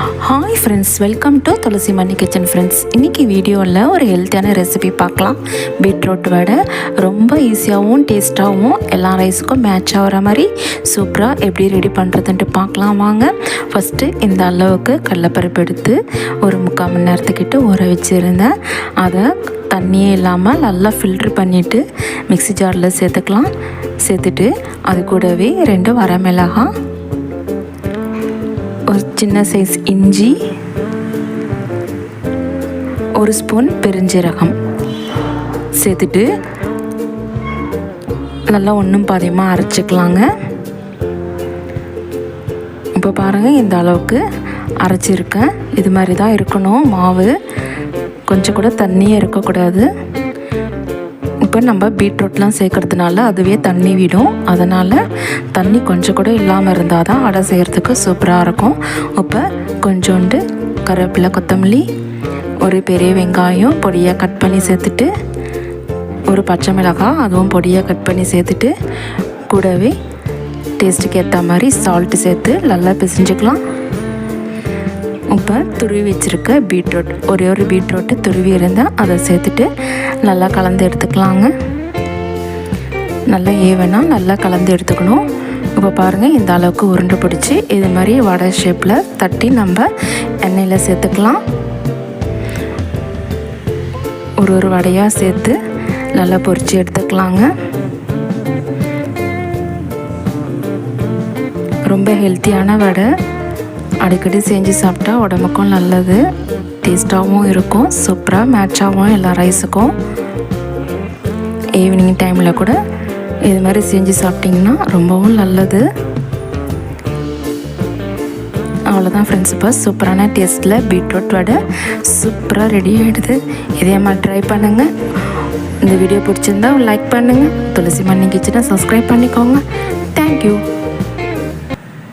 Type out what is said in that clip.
Hi friends welcome to Thulasi Mani kitchen friends இன்றைக்கி வீடியோவில் ஒரு ஹெல்த்தியான ரெசிபி பார்க்கலாம். பீட்ரூட் வடை ரொம்ப ஈஸியாகவும் டேஸ்ட்டாகவும் எல்லா ரைஸுக்கும் மேட்ச் ஆகிற மாதிரி சூப்பராக எப்படி ரெடி பண்ணுறதுன்ட்டு பார்க்கலாம் வாங்க. ஃபஸ்ட்டு இந்த அளவுக்கு கடலப்பருப்பு எடுத்து ஒரு முக்கால் மணி நேரத்துக்கிட்ட ஊற வச்சுருந்தேன். அதை தண்ணியே இல்லாமல் நல்லா ஃபில்ட்ரு பண்ணிவிட்டு மிக்ஸி ஜாரில் சேர்த்துக்கலாம். சேர்த்துட்டு அது கூடவே ரெண்டு வரமிளகாய் ஒரு சின்ன சைஸ் இஞ்சி ஒரு ஸ்பூன் பெருஞ்சீரகம் சேர்த்துட்டு நல்லா ஒன்றும் பாதியமாக அரைச்சிக்கலாங்க. இப்போ பாருங்கள் இந்த அளவுக்கு அரைச்சிருக்கேன். இது மாதிரி தான் இருக்கணும் மாவு. கொஞ்சம் கூட தண்ணியே இருக்கக்கூடாது. இப்போ நம்ம பீட்ரூட்லாம் சேர்க்கறதுனால அதுவே தண்ணி விடும். அதனால் தண்ணி கொஞ்சம் கூட இல்லாமல் இருந்தால் தான் அடை செய்கிறதுக்கு சூப்பராக இருக்கும். இப்போ கொஞ்சோண்டு கருவேப்பிலை கொத்தமல்லி ஒரு பெரிய வெங்காயம் பொடியாக கட் பண்ணி சேர்த்துட்டு ஒரு பச்சை மிளகாய் அதுவும் பொடியாக கட் பண்ணி சேர்த்துட்டு கூடவே டேஸ்ட்டுக்கு ஏற்ற மாதிரி சால்ட்டு சேர்த்து நல்லா பிசைஞ்சுக்கலாம். இப்போ துருவி வச்சுருக்க பீட்ரூட். ஒரே ஒரு பீட்ரூட்டு துருவி இருந்தால் அதை சேர்த்துட்டு நல்லா கலந்து எடுத்துக்கலாங்க. நல்லா ஏவனாக நல்லா கலந்து எடுத்துக்கணும். இப்போ பாருங்கள் இந்த அளவுக்கு உருண்டு பிடிச்சி. இது மாதிரி வடை ஷேப்பில் தட்டி நம்ம எண்ணெயில் சேர்த்துக்கலாம். ஒரு ஒரு வடையாக சேர்த்து நல்லா பொரித்து எடுத்துக்கலாங்க. ரொம்ப ஹெல்த்தியான வடை. அடிக்கடி செஞ்சு சாப்பிட்டா உடம்புக்கும் நல்லது. டேஸ்ட்டாகவும் இருக்கும் சூப்பராக மேட்சாகவும் எல்லா ரைஸுக்கும். ஈவினிங் டைமில் கூட இது மாதிரி செஞ்சு சாப்பிட்டிங்கன்னா ரொம்பவும் நல்லது. அவ்வளோதான் ஃப்ரெண்ட்ஸ் இப்போ சூப்பரான டேஸ்ட்டில் பீட்ரூட் வடை சூப்பராக ரெடி ஆகிடுது இதே மாதிரி ட்ரை பண்ணுங்கள் இந்த வீடியோ பிடிச்சிருந்தா லைக் பண்ணுங்கள் துளசி மண்ணி கிச்சனை சப்ஸ்கிரைப் பண்ணிக்கோங்க. தேங்க்யூ